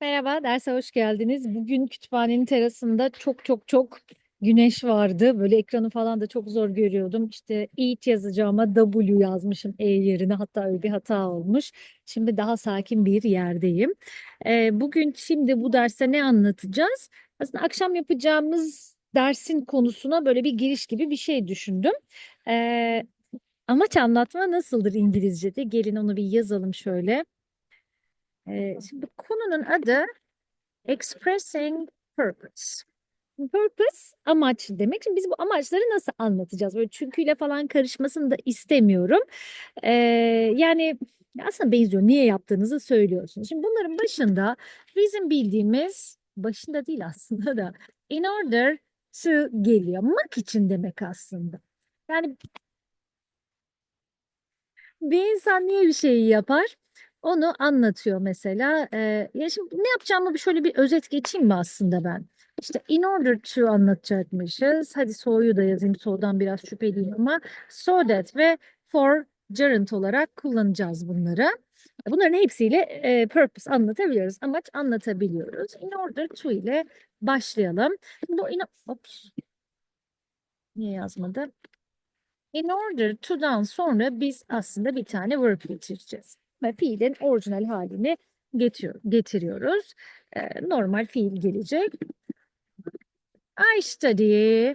Merhaba, derse hoş geldiniz. Bugün kütüphanenin terasında çok çok çok güneş vardı. Böyle ekranı falan da çok zor görüyordum. İşte eat yazacağıma W yazmışım E yerine. Hatta öyle bir hata olmuş. Şimdi daha sakin bir yerdeyim. Ee, bugün şimdi bu derste ne anlatacağız? Aslında akşam yapacağımız dersin konusuna böyle bir giriş gibi bir şey düşündüm. Ee, amaç anlatma nasıldır İngilizce'de? Gelin onu bir yazalım şöyle. Ee, şimdi konunun adı Expressing purpose. Purpose amaç demek. Şimdi biz bu amaçları nasıl anlatacağız? Böyle çünküyle falan karışmasını da istemiyorum. Ee, yani aslında benziyor. Niye yaptığınızı söylüyorsunuz. Şimdi bunların başında bizim bildiğimiz başında değil aslında da in order to geliyor. Mak için demek aslında. Yani bir insan niye bir şeyi yapar? Onu anlatıyor mesela. Ee, ya şimdi ne yapacağımı bir şöyle bir özet geçeyim mi aslında ben? İşte in order to anlatacakmışız. Hadi so'yu da yazayım. So'dan biraz şüpheliyim ama so that ve for gerund olarak kullanacağız bunları. Bunların hepsiyle e, purpose anlatabiliyoruz. Amaç anlatabiliyoruz. In order to ile başlayalım. Bu in Ops. Niye yazmadı? In order to'dan sonra biz aslında bir tane verb getireceğiz. Ve fiilin orijinal halini getiriyor, getiriyoruz. Ee, normal fiil gelecek. I study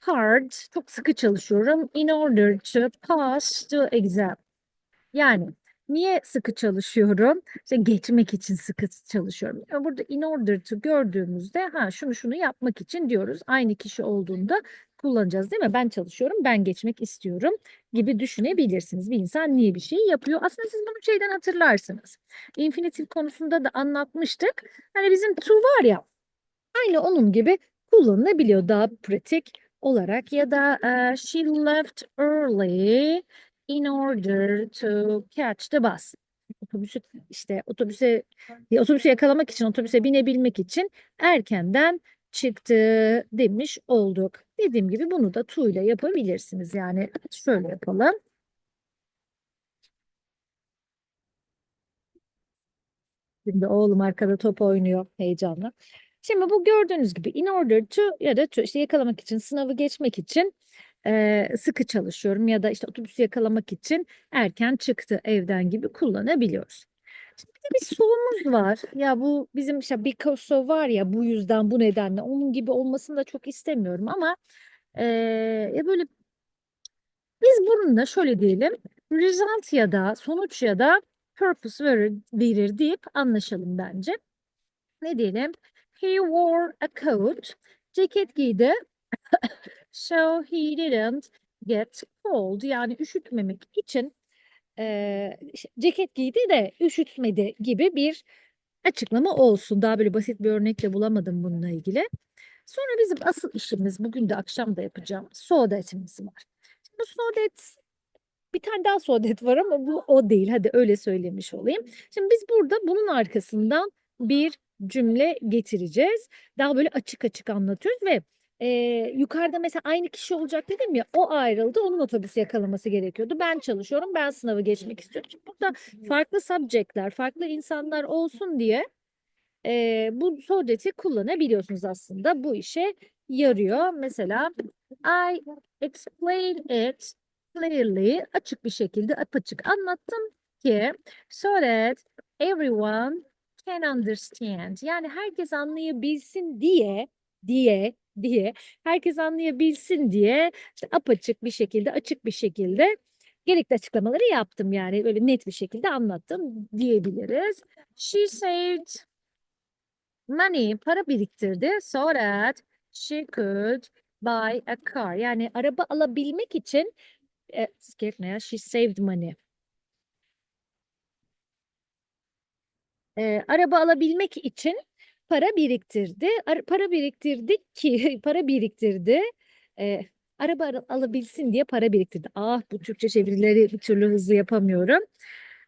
hard, çok sıkı çalışıyorum in order to pass the exam. Yani niye sıkı çalışıyorum? İşte geçmek için sıkı çalışıyorum. Burada in order to gördüğümüzde ha şunu şunu yapmak için diyoruz. Aynı kişi olduğunda kullanacağız değil mi? Ben çalışıyorum, ben geçmek istiyorum gibi düşünebilirsiniz. Bir insan niye bir şey yapıyor? Aslında siz bunu şeyden hatırlarsınız. Infinitif konusunda da anlatmıştık. Hani bizim to var ya aynı onun gibi kullanılabiliyor daha pratik olarak ya da e, she left early in order to catch the bus. Otobüsü işte otobüse otobüsü yakalamak için otobüse binebilmek için erkenden çıktı demiş olduk. Dediğim gibi bunu da to ile yapabilirsiniz. Yani şöyle yapalım. Şimdi oğlum arkada top oynuyor heyecanla. Şimdi bu gördüğünüz gibi in order to ya da to işte yakalamak için sınavı geçmek için e, sıkı çalışıyorum ya da işte otobüsü yakalamak için erken çıktı evden gibi kullanabiliyoruz. Bir de bir sorumuz var. Ya bu bizim işte of var ya bu yüzden bu nedenle onun gibi olmasını da çok istemiyorum ama e, ya böyle biz bununla şöyle diyelim result ya da sonuç ya da purpose verir, verir deyip anlaşalım bence. Ne diyelim? He wore a coat. Ceket giydi. So he didn't get cold. Yani üşütmemek için e, ceket giydi de üşütmedi gibi bir açıklama olsun. Daha böyle basit bir örnekle bulamadım bununla ilgili. Sonra bizim asıl işimiz bugün de akşam da yapacağım sohbetimiz var. Şimdi bu sohbet bir tane daha sohbet var ama bu o değil. Hadi öyle söylemiş olayım. Şimdi biz burada bunun arkasından bir cümle getireceğiz. Daha böyle açık açık anlatıyoruz ve e, yukarıda mesela aynı kişi olacak dedim ya o ayrıldı onun otobüsü yakalaması gerekiyordu. Ben çalışıyorum ben sınavı geçmek istiyorum. Şimdi burada farklı subjectler farklı insanlar olsun diye e, bu sohbeti kullanabiliyorsunuz aslında. Bu işe yarıyor. Mesela I explain it clearly açık bir şekilde apaçık anlattım ki so that everyone can understand. Yani herkes anlayabilsin diye diye diye herkes anlayabilsin diye işte apaçık bir şekilde açık bir şekilde gerekli açıklamaları yaptım yani böyle net bir şekilde anlattım diyebiliriz. She saved money para biriktirdi so that she could buy a car. Yani araba alabilmek için e, ne? She saved money. E, araba alabilmek için para biriktirdi. Ar- para biriktirdi ki para biriktirdi. E, araba al- alabilsin diye para biriktirdi. Ah bu Türkçe çevirileri bir türlü hızlı yapamıyorum.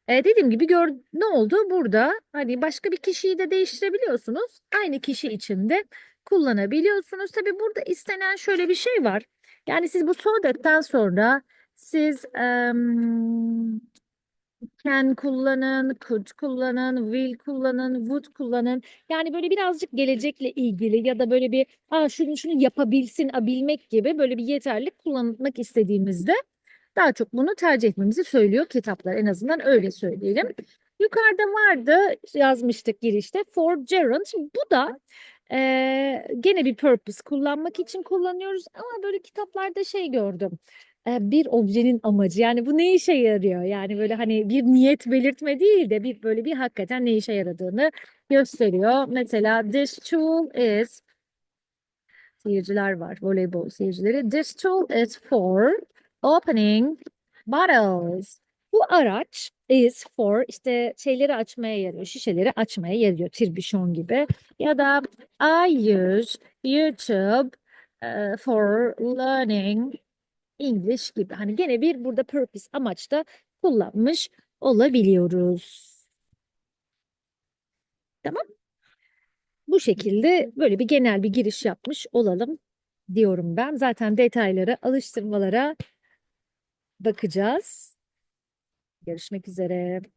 E, dediğim gibi gör ne oldu burada? Hani başka bir kişiyi de değiştirebiliyorsunuz. Aynı kişi için de kullanabiliyorsunuz. Tabii burada istenen şöyle bir şey var. Yani siz bu sohbetten sonra siz em, Can kullanın, could kullanın, will kullanın, would kullanın. Yani böyle birazcık gelecekle ilgili ya da böyle bir Aa, şunu şunu yapabilsin, abilmek gibi böyle bir yeterlik kullanmak istediğimizde daha çok bunu tercih etmemizi söylüyor kitaplar. En azından öyle söyleyelim. Yukarıda vardı yazmıştık girişte for gerund. Bu da eee, gene bir purpose kullanmak için kullanıyoruz ama böyle kitaplarda şey gördüm. Eee, bir objenin amacı yani bu ne işe yarıyor? Yani böyle hani bir niyet belirtme değil de bir böyle bir hakikaten ne işe yaradığını gösteriyor. Mesela this tool is seyirciler var, voleybol seyircileri. This tool is for opening bottles. Bu araç is for işte şeyleri açmaya yarıyor, şişeleri açmaya yarıyor, tirbişon gibi. Ya da I use YouTube eh, for learning English gibi. Hani gene bir burada purpose amaçta kullanmış olabiliyoruz. Tamam. Bu şekilde böyle bir genel bir giriş yapmış olalım diyorum ben. Zaten detaylara, alıştırmalara bakacağız. Görüşmek üzere.